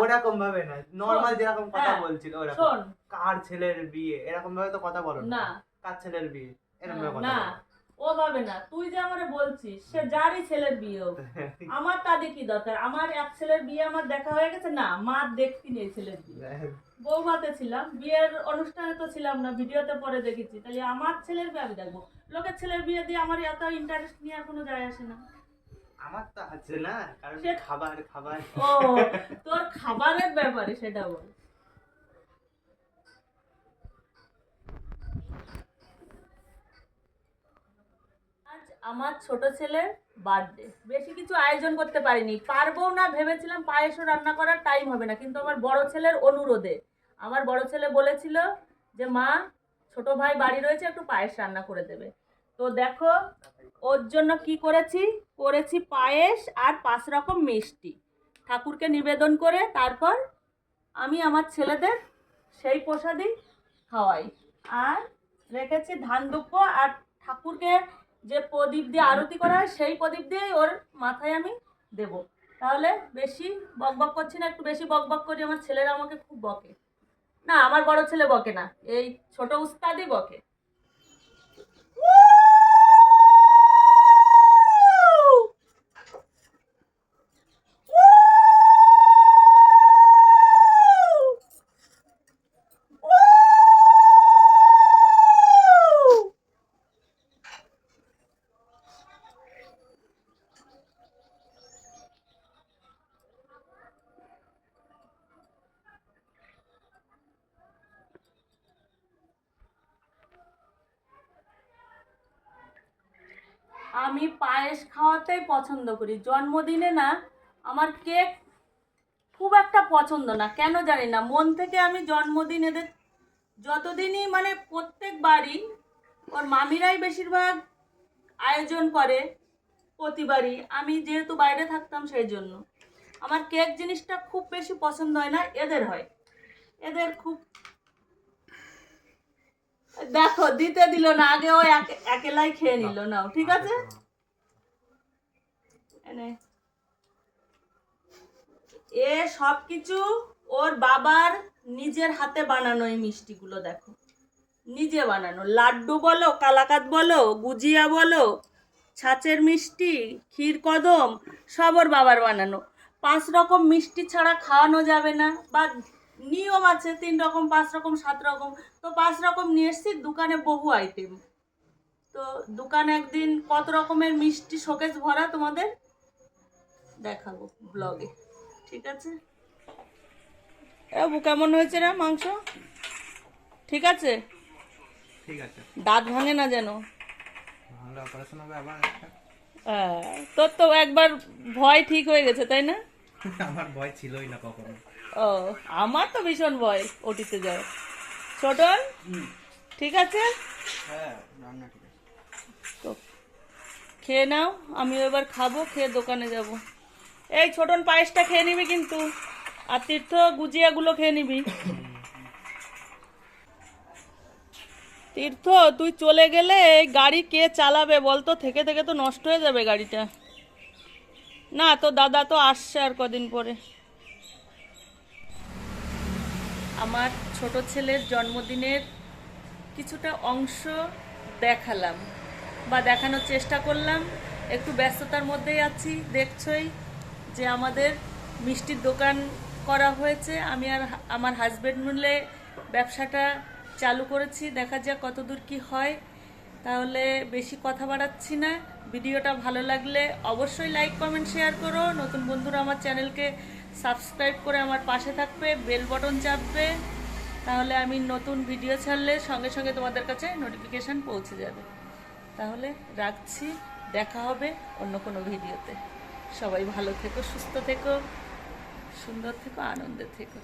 ওরকম ভাবে না নর্মাল যেরকম কথা হ্যাঁ, বলছিল ওরকম। কার ছেলের বিয়ে? এরকম ভাবে তো কথা বলো না। কার ছেলের বিয়ে? এরকম ভাবে কথা ও ভাবে না। তুই যে আমারে বলছিস সে যারই ছেলের বিয়ে আমার তাদের কি দরকার? আমার এক ছেলের বিয়ে আমার দেখা হয়ে গেছে? না মা দেখতি নেই ছেলের বিয়ে। বৌভাতে ছিলাম বিয়ের অনুষ্ঠানে তো ছিলাম না ভিডিওতে পরে দেখেছি। তাহলে আমার ছেলের বিয়ে আমি দেখব। লোকের ছেলের বিয়ে দিয়ে আমার এত ইন্টারেস্ট নিয়ে আর কোনো যায় আসে না। আমার তো আছে না কারণ সে- খাবার খাবার। ও তোর খাবারের ব্যাপারে সেটা বল। আজ আমার ছোট ছেলের বার্থডে বেশি কিছু আয়োজন করতে পারিনি। পারব না ভেবেছিলাম পায়েসও রান্না করার টাইম হবে না কিন্তু আমার বড় ছেলের অনুরোধে। আমার বড় ছেলে বলেছিল যে মা ছোট ভাই বাড়ি রয়েছে একটু পায়েস রান্না করে দেবে। তো দেখো, ওর জন্য কি করেছি? করেছি পায়েস আর পাঁচ রকম মিষ্টি। ঠাকুরকে নিবেদন করে তারপর আমি আমার ছেলেদের সেই প্রসাদই খাওয়াই। আর রেখেছি ধান দুব্য আর ঠাকুরকে যে প্রদীপ দিয়ে আরতি করা হয়, সেই প্রদীপ দিয়েই ওর মাথায় আমি দেব। তাহলে বেশি বকবক করছি না, একটু বেশি বকবক করি, আমার ছেলেরা আমাকে খুব বকে। না, আমার বড় ছেলে বকে না, এই ছোট উস্তাদই বকে। আমি পায়েস খাওয়াতেই পছন্দ করি। জন্মদিনে না, আমার কেক খুব একটা পছন্দ না। কেন জানি না, মন থেকে আমি জন্মদিন এদের যতদিনই মানে প্রত্যেকবারই, ওর মামিরাই বেশিরভাগ আয়োজন করে প্রতিবারই। আমি যেহেতু বাইরে থাকতাম সেই জন্য। আমার কেক জিনিসটা খুব বেশি পছন্দ হয় না, এদের হয়। এদের খুব দেখো, দিতে দিল না, আগে ও একে- একেলাই খেয়ে নিল, নাও, ঠিক আছে? এ সব কিছু ওর বাবার নিজের হাতে বানানো এই মিষ্টিগুলো দেখো। নিজে বানানো। লাড্ডু বলো কালাকাত বলো, গুজিয়া বলো, ছাঁচের মিষ্টি, ক্ষীর কদম, সব ওর বাবার বানানো। পাঁচ রকম মিষ্টি ছাড়া খাওয়ানো যাবে না, বা নিয়ম আছে তিন রকম পাঁচ রকম সাত রকম। তো পাঁচ রকম নিয়ে এসছি দোকানে বহু আইটেম তো দোকানে একদিন কত রকমের মিষ্টি শোকেস ভরা তোমাদের দেখাবো ব্লগে ঠিক আছে? এ বাবু কেমন হয়েছে রে মাংস? ঠিক আছে? ঠিক আছে। দাঁত ভাঙে না যেন? অপারেশন হবে আবার হ্যাঁ, তোর তো একবার ভয় ঠিক হয়ে গেছে তাই না? আমার ভয় ছিলই না কখনো। ও আমার তো ভীষণ ভয় ওটিতে যায় ছোট ঠিক আছে? হ্যাঁ রান্না ঠিক আছে। তো খেয়ে নাও আমি এবার খাব খেয়ে দোকানে যাব। এই ছোটন পায়েসটা খেয়ে নিবি কিন্তু আর তীর্থ গুজিয়াগুলো খেয়ে নিবি। তীর্থ তুই চলে গেলে এই গাড়ি কে চালাবে বলতো? থেকে থেকে তো নষ্ট হয়ে যাবে গাড়িটা। না, তো দাদা তো আসছে আর কদিন পরে। আমার ছোট ছেলের জন্মদিনের কিছুটা অংশ দেখালাম বা দেখানোর চেষ্টা করলাম। একটু ব্যস্ততার মধ্যেই আছি, দেখছই যে আমাদের মিষ্টির দোকান করা হয়েছে। আমি আর আমার হাজব্যান্ড মিলে ব্যবসাটা চালু করেছি, দেখা যাক কতদূর কি হয়। তাহলে বেশি কথা বাড়াচ্ছি না। ভিডিওটা ভালো লাগলে অবশ্যই লাইক কমেন্ট শেয়ার করো। নতুন বন্ধুরা আমার চ্যানেলকে সাবস্ক্রাইব করে আমার পাশে থাকবে বেল বটন চাপবে। তাহলে আমি নতুন ভিডিও ছাড়লে সঙ্গে সঙ্গে তোমাদের কাছে নোটিফিকেশান পৌঁছে যাবে। তাহলে রাখছি, দেখা হবে অন্য কোনো ভিডিওতে সবাই ভালো থেকো, সুস্থ থেকো, সুন্দর থেকো, আনন্দে থেকো।